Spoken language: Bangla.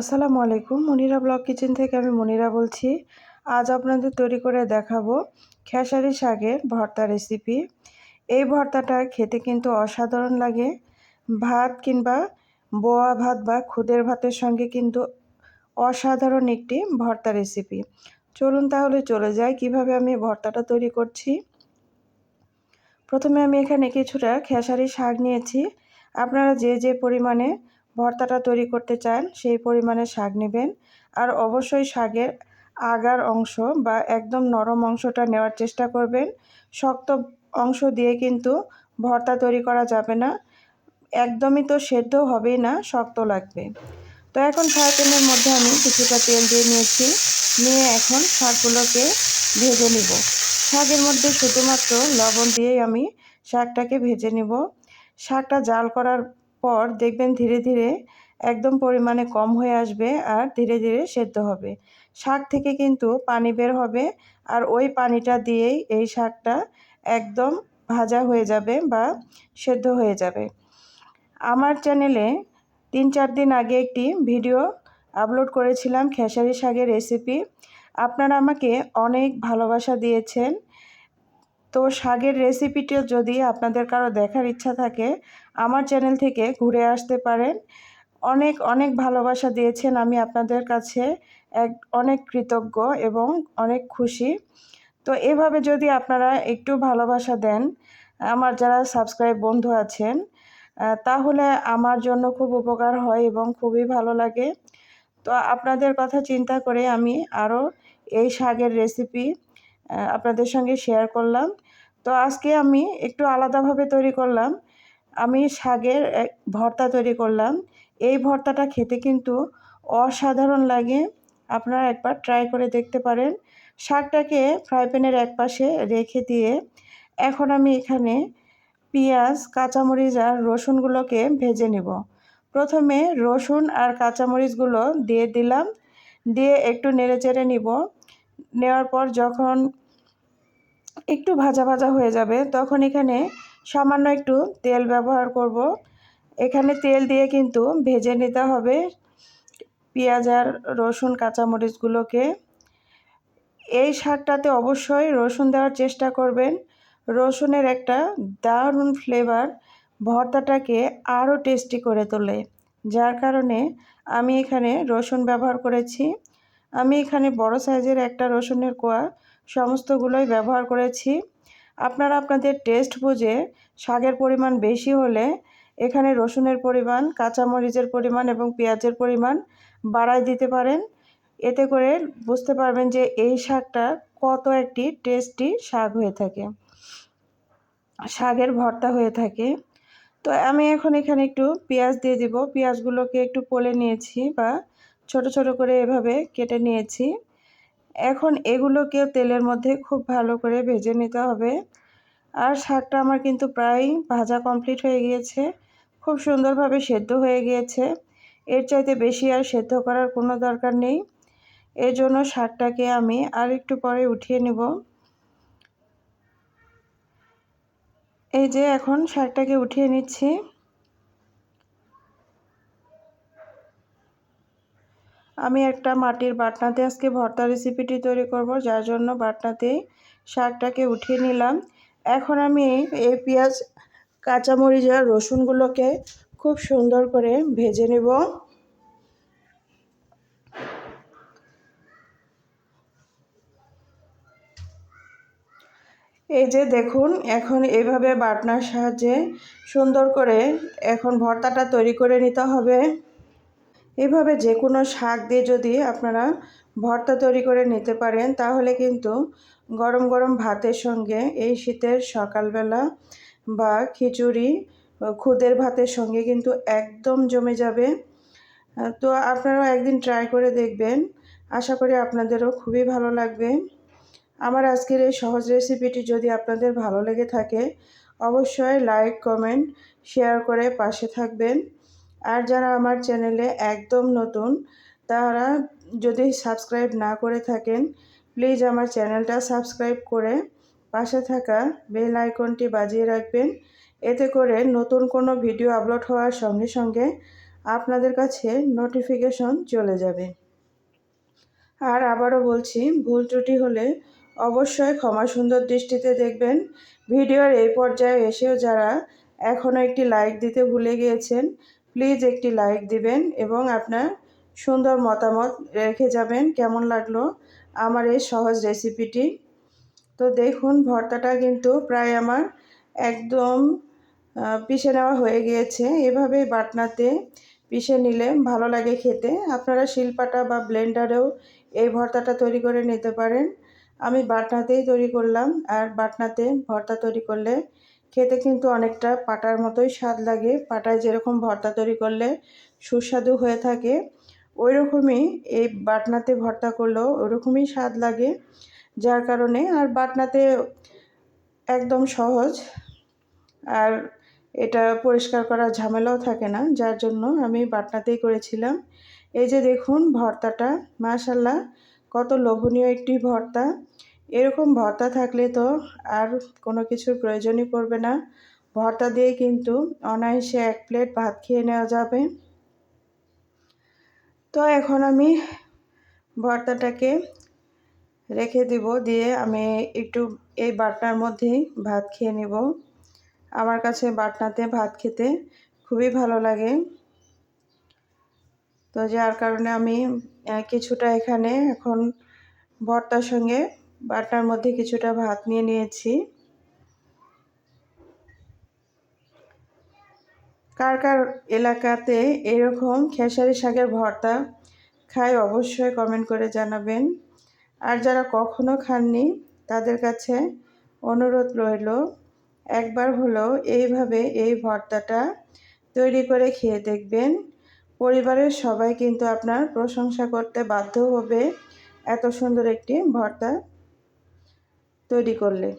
আসসালামু আলাইকুম, মনিরা ব্লগ কিচেন থেকে আমি মনিরা বলছি। আজ আপনাদের তৈরি করে দেখাবো খেসারি শাকের ভর্তা রেসিপি। এই ভর্তাটা খেতে কিন্তু অসাধারণ লাগে। ভাত কিংবা বোয়া ভাত বা খুদের ভাতের সঙ্গে কিন্তু অসাধারণ একটি ভর্তা রেসিপি। চলুন তাহলে চলে যাই, কীভাবে আমি ভর্তাটা তৈরি করছি। প্রথমে আমি এখানে কিছুটা খেসারি শাক নিয়েছি। আপনারা যে যে পরিমাণে ভর্তাটা তৈরি করতে চান, সেই পরিমাণে শাক নেবেন। আর অবশ্যই শাকের আগার অংশ বা একদম নরম অংশটা নেওয়ার চেষ্টা করবেন। শক্ত অংশ দিয়ে কিন্তু ভর্তা তৈরি করা যাবে না। একদমই তো সেদ্ধ হবেই না, শক্ত লাগবে। তো এখন ফ্রাই প্যানের মধ্যে আমি কিছুটা তেল দিয়ে নিয়েছি। নিয়ে এখন শাকগুলোকে ভেজে নিব। শাকের মধ্যে শুধুমাত্র লবণ দিয়েই আমি শাকটাকে ভেজে নিব। শাকটা জাল করার পর দেখবেন ধীরে ধীরে একদম পরিমাণে কম হয়ে আসবে আর ধীরে ধীরে সেদ্ধ হবে। শাক থেকে কিন্তু পানি বের হবে আর ওই পানিটা দিয়েই এই শাকটা একদম ভাজা হয়ে যাবে বা সেদ্ধ হয়ে যাবে। আমার চ্যানেলে তিন চার দিন আগে একটি ভিডিও আপলোড করেছিলাম খেসারি শাকের রেসিপি। আপনারা আমাকে অনেক ভালোবাসা দিয়েছেন। তো শাকের রেসিপিটিও যদি আপনাদের কারও দেখার ইচ্ছা থাকে, আমার চ্যানেল থেকে ঘুরে আসতে পারেন। অনেক অনেক ভালোবাসা দিয়েছেন আমি আপনাদের কাছে। এক, অনেক কৃতজ্ঞ এবং অনেক খুশি। তো এভাবে যদি আপনারা একটু ভালোবাসা দেন, আমার যারা সাবস্ক্রাইব বন্ধু আছেন তাহলে আমার জন্য খুব উপকার হয় এবং খুবই ভালো লাগে। তো আপনাদের কথা চিন্তা করে আমি আরও এই শাকের রেসিপি আপনাদের সঙ্গে শেয়ার করলাম। তো আজকে আমি একটু আলাদাভাবে তৈরি করলাম। আমি শাকের ভর্তা তৈরি করলাম। এই ভর্তাটা খেতে কিন্তু অসাধারণ লাগে। আপনারা একবার ট্রাই করে দেখতে পারেন। শাকটাকে ফ্রাই প্যানের এক পাশে রেখে দিয়ে এখন আমি এখানে পেঁয়াজ, কাঁচামরিচ আর রসুনগুলোকে ভেজে নেব। প্রথমে রসুন আর কাঁচামরিচগুলো দিয়ে দিলাম। দিয়ে একটু নেড়ে চেড়ে নিব। নেওয়ার পর যখন একটু ভাজা ভাজা হয়ে যাবে, তখন এখানে সামান্য একটু তেল ব্যবহার করব। এখানে তেল দিয়ে কিন্তু ভেজে নিতে হবে পেঁয়াজ আর রসুন, কাঁচামরিচগুলোকে। এই শাকটাতে অবশ্যই রসুন দেওয়ার চেষ্টা করবেন। রসুনের একটা দারুণ ফ্লেভার ভর্তাটাকে আরও টেস্টি করে তোলে, যার কারণে আমি এখানে রসুন ব্যবহার করেছি। আমি এখানে বড় সাইজের একটা রসুনের কোয়া সমস্তগুলোই ব্যবহার করেছি। আপনারা আপনাদের টেস্ট বুঝে শাকের পরিমাণ বেশি হলে এখানে রসুনের পরিমাণ, কাঁচামরিচের পরিমাণ এবং পেঁয়াজের পরিমাণ বাড়াই দিতে পারেন। এতে করে বুঝতে পারবেন যে এই শাকটা কত একটি টেস্টি শাক হয়ে থাকে। শাকের ভর্তা হয়ে থাকে। তো আমি এখন এখানে একটু পেঁয়াজ দিয়ে দিব। পেঁয়াজগুলোকে একটু পলে নিয়েছি বা ছোট ছোট করে এভাবে কেটে নিয়েছি। এখন এগুলোকেও তেলের মধ্যে খুব ভালো করে ভেজে নিতে হবে। আর শাকটা আমার কিন্তু প্রায় ভাজা কমপ্লিট হয়ে গিয়েছে। খুব সুন্দরভাবে সেদ্ধ হয়ে গিয়েছে। এর চাইতে বেশি আর সেদ্ধ করার কোনো দরকার নেই। এর জন্য শাকটাকে আমি আর একটু পরে উঠিয়ে নেব। এই যে এখন শাকটাকে উঠিয়ে নিচ্ছি। আমি একটা মাটির বাটনাতে আজকে ভর্তা রেসিপিটি তৈরি করব, যার জন্য বাটনাতে শাকটাকে উঠিয়ে নিলাম। এখন আমি এই পেঁয়াজ, কাঁচামরিচ আর রসুনগুলোকে খুব সুন্দর করে ভেজে নেব। এই যে দেখুন, এখন এইভাবে বাটনার সাহায্যে সুন্দর করে এখন ভর্তাটা তৈরি করে নিতে হবে। এভাবে যে কোনো শাক দিয়ে যদি আপনারা ভর্তা তৈরি করে নিতে পারেন, তাহলে কিন্তু গরম গরম ভাতের সঙ্গে এই শীতের সকালবেলা বা খিচুড়ি খুদের ভাতের সঙ্গে কিন্তু একদম জমে যাবে। তো আপনারাও একদিন ট্রাই করে দেখবেন। আশা করি আপনাদেরও খুবই ভালো লাগবে। আমার আজকের এই সহজ রেসিপিটি যদি আপনাদের ভালো লেগে থাকে, অবশ্যই লাইক কমেন্ট শেয়ার করে পাশে থাকবেন। আর যারা আমার চ্যানেলে একদম নতুন, তারা যদি সাবস্ক্রাইব না করে থাকেন, প্লিজ আমার চ্যানেলটা সাবস্ক্রাইব করে পাশে থাকা বেল আইকনটি বাজিয়ে রাখবেন। এতে করে নতুন কোনো ভিডিও আপলোড হওয়ার সঙ্গে সঙ্গে আপনাদের কাছে নোটিফিকেশন চলে যাবে। আর আবারও বলছি, ভুল ত্রুটি হলে অবশ্যই ক্ষমা সুন্দর দৃষ্টিতে দেখবেন। ভিডিওর এই পর্যায়ে এসেও যারা এখনও একটি লাইক দিতে ভুলে গিয়েছেন প্লিজ একটি লাইক দিবেন এবং আপনার সুন্দর মতামত রেখে যাবেন কেমন লাগল আমার এই সহজ রেসিপিটি। তো দেখুন, ভর্তাটা কিন্তু প্রায় আমার একদম পিষে নেওয়া হয়ে গিয়েছে। এভাবে বাটনাতে পিষে নিলে ভালো লাগে খেতে। আপনারা শিলপাটা বা ব্লেন্ডারেও এই ভর্তাটা তৈরি করে নিতে পারেন। আমি বাটনাতেই তৈরি করলাম, আর বাটনাতে ভর্তা তৈরি করলে খেতে কিন্তু অনেকটা পাটার মতোই স্বাদ লাগে। পাটায় যেরকম ভর্তা তৈরি করলে সুস্বাদু হয়ে থাকে ওই রকমই এই বাটনাতে ভর্তা করলেও ওরকমই স্বাদ লাগে। যার কারণে আর বাটনাতে একদম সহজ। আর এটা পরিষ্কার করার ঝামেলাও থাকে না, যার জন্য আমি বাটনাতেই করেছিলাম। এই যে দেখুন ভর্তাটা মাশাল্লাহ কত লোভনীয় একটি ভর্তা। এরকম ভর্তা থাকলে তো আর কোনো কিছুর প্রয়োজনই পড়বে না। ভর্তা দিয়ে কিন্তু অনায়াসে এক প্লেট ভাত খেয়ে নেওয়া যাবে। তো এখন আমি ভর্তাটাকে রেখে দিব, দিয়ে আমি একটু এই বাটনার মধ্যেই ভাত খেয়ে নেব। আমার কাছে বাটনাতে ভাত খেতে খুবই ভালো লাগে। তো যার কারণে আমি কিছুটা এখানে এখন ভর্তার সঙ্গে বাটনার মধ্যে কিছুটা ভাত নিয়ে নিয়েছি। কার কার এলাকাতে এরকম খেসারি শাকের ভর্তা খায় অবশ্যই কমেন্ট করে জানাবেন। আর যারা কখনো খাননি, তাদের কাছে অনুরোধ রইল, একবার হলেও এইভাবে এই ভর্তাটা তৈরি করে খেয়ে দেখবেন। পরিবারের সবাই কিন্তু আপনার প্রশংসা করতে বাধ্য হবে। এত সুন্দর একটি ভর্তা তৈরি করলে।